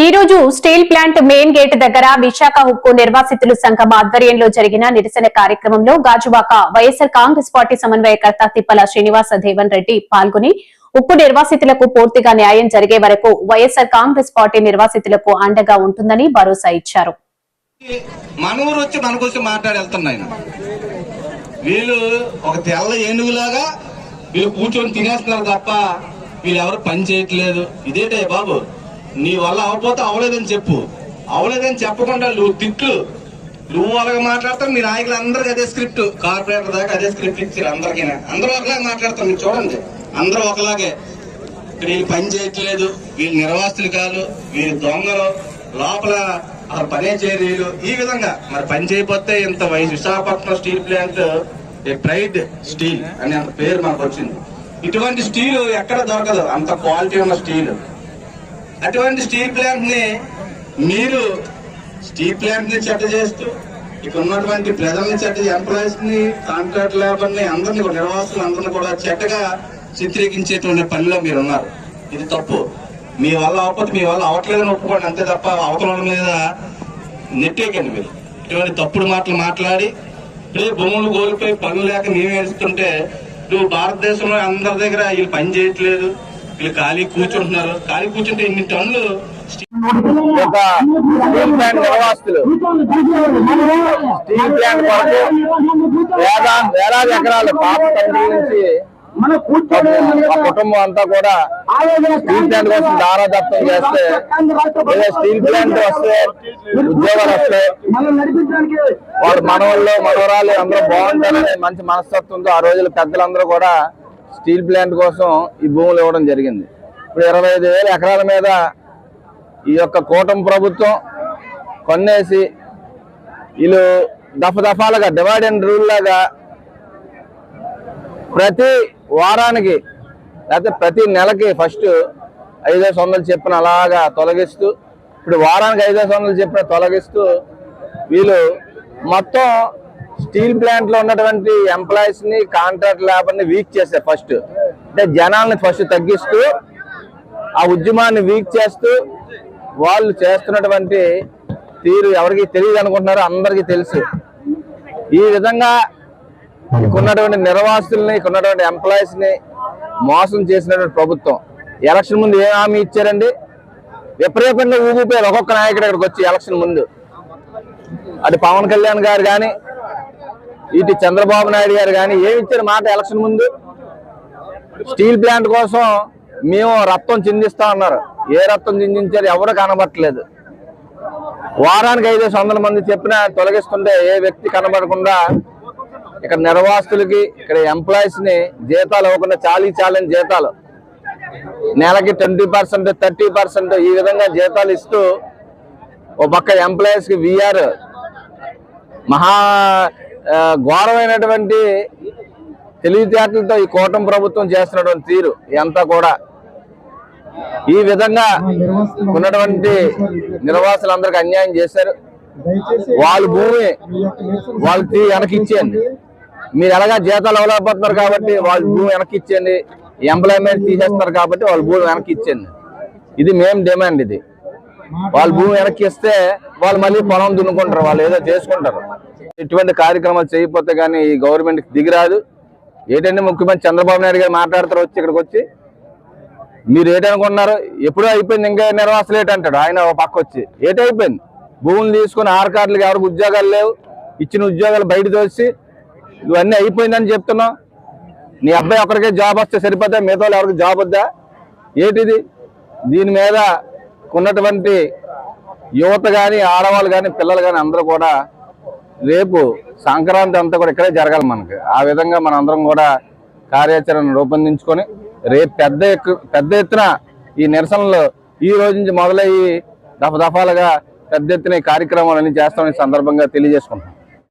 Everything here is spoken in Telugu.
ఈ రోజు స్టీల్ ప్లాంట్ మెయిన్ గేట్ దగ్గర విశాఖ హుక్కు నిర్వాసితులు సంఘం ఆధ్వర్యంలో జరిగిన నిరసన కార్యక్రమంలో గాజువాక వైఎస్ఆర్ కాంగ్రెస్ పార్టీ సమన్వయకర్త తిప్పల శ్రీనివాస దేవన్ రెడ్డి పాల్గొని ఉక్కు నిర్వాసితులకు పూర్తిగా న్యాయం జరిగే వరకు వైఎస్ఆర్ కాంగ్రెస్ పార్టీ నిర్వాసితులకు అండగా ఉంటుందని భరోసా ఇచ్చారు. వీళ్ళు ఒక తెల్ల ఏనుగులాగా వీళ్ళు కూర్చొని తినేస్తున్నారు తప్ప వీళ్ళు ఎవరు పని చేయట్లేదు. ఇదేటే బాబు? నీ వల్ల అవ్వకపోతే అవ్వలేదని చెప్పు. అవ్వలేదని చెప్పకుండా నువ్వు తిట్లు నువ్వు అలాగే మాట్లాడతావు మీ నాయకులు అందరికి అదే స్క్రిప్ట్ కార్పొరేటర్ దాకా అదే స్క్రిప్ట్ ఇచ్చారు అందరికీ. అందరూ ఒకలాగే మాట్లాడతారు మీరు చూడండి. అందరూ ఒకలాగే. ఇక్కడ వీళ్ళు పని చేయట్లేదు వీళ్ళు నిర్వాసితులు కాదు వీళ్ళు దొంగలు లోపల అసలు పనే చేయలేదు. ఈ విధంగా మరి పని చేయకపోతే ఇంత వయసు Visakhapatnam steel plant a pride steel అనే అంత పేరు మనకు వచ్చింది. ఇటువంటి స్టీల్ ఎక్కడ దొరకదు అంత క్వాలిటీ ఉన్న స్టీల్. అటువంటి స్టీల్ ప్లాంట్ని మీరు స్టీల్ ప్లాంట్ని చెడ్డ చేస్తూ ఇక్కడ ఉన్నటువంటి ప్రజల్ని చెడ్డ ఎంప్లాయీస్ని కాంట్రాక్ట్ లేబర్ని అందరిని కూడా నిర్వాసులు అందరిని కూడా చెడ్డగా చిత్రీకరించేటువంటి పనిలో మీరు ఉన్నారు ఇది తప్పు. మీ వల్ల అవకపోతే మీ వల్ల అవ్వట్లేదని ఒప్పుకోండి. అంతే తప్ప అవతల మీద నెట్టేకండి మీరు. ఇటువంటి తప్పుడు మాటలు మాట్లాడి ఇప్పుడే భూములు కోల్పోయి పనులు లేక మేము వేస్తుంటే నువ్వు భారతదేశంలో అందరి దగ్గర వీళ్ళు పని చేయట్లేదు. వీళ్ళు ఖాళీ కూర్చుంటున్నారు. ఖాళీ కూర్చుంటే ఇన్ని టన్నులు ఒక స్టీల్ ప్లాంట్ నిర్వాసితులు స్టీల్ ప్లాంట్ కొరకు వేలాది ఎకరాలు పాప తండ్రి నుంచి కుటుంబం అంతా కూడా స్టీల్ ప్లాంట్ కోసం దారాదత్తం చేస్తే స్టీల్ ప్లాంట్ వస్తే ఉద్యోగాలు వస్తాయి వాడు మనవాళ్ళు మనవరాలు అందరూ బాగుంటారని మంచి మనస్తత్వంతో ఆ రోజుల పెద్దలందరూ కూడా స్టీల్ ప్లాంట్ కోసం ఈ భూములు ఇవ్వడం జరిగింది. ఇప్పుడు ఇరవై ఐదు వేల ఎకరాల మీద ఈ యొక్క కూటమి ప్రభుత్వం కొన్నేసి వీళ్ళు దఫ దఫాలుగా డివైడ్ అండ్ రూల్ లాగా ప్రతి వారానికి లేకపోతే ప్రతి నెలకి ఫస్ట్ ఐదేసి వందలు చెప్పిన అలాగా తొలగిస్తూ ఇప్పుడు వారానికి ఐదేసి వందలు చెప్పిన తొలగిస్తూ వీళ్ళు మొత్తం స్టీల్ ప్లాంట్లో ఉన్నటువంటి ఎంప్లాయీస్ని కాంట్రాక్ట్ లేబర్ని వీక్ చేశారు ఫస్ట్ అంటే జనాల్ని ఫస్ట్ తగ్గిస్తూ ఆ ఉద్యమాన్ని వీక్ చేస్తూ వాళ్ళు చేస్తున్నటువంటి తీరు ఎవరికి తెలియదు అనుకుంటున్నారో అందరికీ తెలుసు. ఈ విధంగా ఇక్కడున్నటువంటి నిర్వాసితుల్ని ఇక్కడ ఎంప్లాయీస్ని మోసం చేసినటువంటి ప్రభుత్వం. ఎలక్షన్ ముందు ఏం హామీ ఇచ్చారండి? విపరీతంగా ఊగిపోయారు ఒక్కొక్క నాయకుడు ఇక్కడికి వచ్చి ఎలక్షన్ ముందు. అటు పవన్ కళ్యాణ్ గారు కానీ ఇటు చంద్రబాబు నాయుడు గారు కానీ ఏమి ఇచ్చారు మాట ఎలక్షన్ ముందు? స్టీల్ ప్లాంట్ కోసం మేము రక్తం చిందిస్తా ఉన్నారు ఏ రక్తం చిందించారు ఎవరు కనబట్టలేదు. వారానికి ఐదేసి వందల మంది చెప్పినా తొలగిస్తుంటే ఏ వ్యక్తి కనబడకుండా ఇక్కడ నిర్వాసితులకి ఇక్కడ ఎంప్లాయీస్ని జీతాలు ఇవ్వకుండా చాలీ చాలని జీతాలు. నెలకి ట్వంటీ పర్సెంట్ థర్టీ పర్సెంట్ ఈ విధంగా జీతాలు ఇస్తూ ఓ పక్క ఎంప్లాయీస్కి విఆర్ మహా ఘోరమైనటువంటి తెలివితేటలతో ఈ కూటమి ప్రభుత్వం చేస్తున్నటువంటి తీరు ఇదంతా కూడా. ఈ విధంగా ఉన్నటువంటి నిర్వాసులందరికీ అన్యాయం చేశారు. వాళ్ళ భూమి వాళ్ళకి తీ ఇచ్చేయండి మీరు ఎలాగా జీతాలు అవ్వలేకపోతున్నారు కాబట్టి వాళ్ళ భూమి వెనక్కిచ్చేయండి ఎంప్లాయ్మెంట్ తీసేస్తున్నారు కాబట్టి వాళ్ళ భూమి వెనక్కి ఇచ్చేయండి ఇది మేము డిమాండ్ ఇది. వాళ్ళ భూమి వెనక్కి ఇస్తే వాళ్ళు మళ్ళీ పొలం దున్నుకుంటారు వాళ్ళు ఏదో చేసుకుంటారు. ఇటువంటి కార్యక్రమాలు చేయకపోతే కానీ ఈ గవర్నమెంట్ దిగిరాదు. ఏంటంటే ముఖ్యమంత్రి చంద్రబాబు నాయుడు గారు మాట్లాడతారు వచ్చి ఇక్కడికి వచ్చి? మీరు ఏటనుకున్నారు ఎప్పుడో అయిపోయింది ఇంకా నిర్వాసలు ఏటంటాడు ఆయన ఒక పక్క వచ్చి. ఏటైపోయింది భూములు తీసుకుని ఆర్ కార్డులకు ఎవరికి ఉద్యోగాలు లేవు. ఇచ్చిన ఉద్యోగాలు బయట తోసి ఇవన్నీ అయిపోయిందని చెప్తున్నావు. నీ అబ్బాయి ఒకరికే జాబ్ వస్తే సరిపోతే మిగతా వాళ్ళు ఎవరికి జాబ్ వద్దా? ఏంటిది? దీని మీద ఉన్నటువంటి యువత కానీ ఆడవాళ్ళు కానీ పిల్లలు కానీ అందరూ కూడా రేపు సంక్రాంతి అంతా కూడా ఇక్కడే జరగాలి మనకి. ఆ విధంగా మన అందరం కూడా కార్యాచరణ రూపొందించుకొని రేపు పెద్ద ఎక్కు- పెద్ద ఎత్తున ఈ నిరసనలు ఈ రోజు నుంచి మొదలయ్యి దఫ దఫాలుగా పెద్ద ఎత్తున ఈ కార్యక్రమాలన్నీ చేస్తామని సందర్భంగా తెలియజేసుకుంటాం